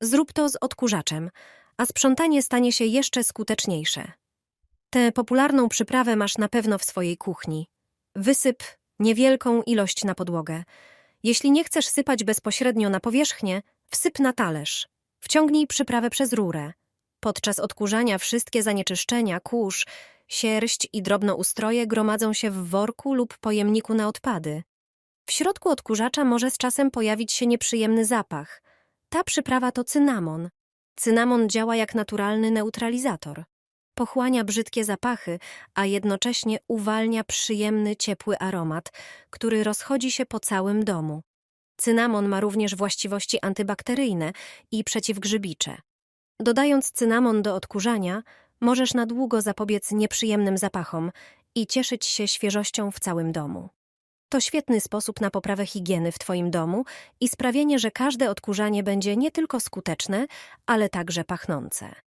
Zrób to z odkurzaczem, a sprzątanie stanie się jeszcze skuteczniejsze. Tę popularną przyprawę masz na pewno w swojej kuchni. Wysyp niewielką ilość na podłogę. Jeśli nie chcesz sypać bezpośrednio na powierzchnię, wsyp na talerz. Wciągnij przyprawę przez rurę. Podczas odkurzania wszystkie zanieczyszczenia, kurz, sierść i drobnoustroje gromadzą się w worku lub pojemniku na odpady. W środku odkurzacza może z czasem pojawić się nieprzyjemny zapach. Ta przyprawa to cynamon. Cynamon działa jak naturalny neutralizator. Pochłania brzydkie zapachy, a jednocześnie uwalnia przyjemny, ciepły aromat, który rozchodzi się po całym domu. Cynamon ma również właściwości antybakteryjne i przeciwgrzybicze. Dodając cynamon do odkurzania, możesz na długo zapobiec nieprzyjemnym zapachom i cieszyć się świeżością w całym domu. To świetny sposób na poprawę higieny w Twoim domu i sprawienie, że każde odkurzanie będzie nie tylko skuteczne, ale także pachnące.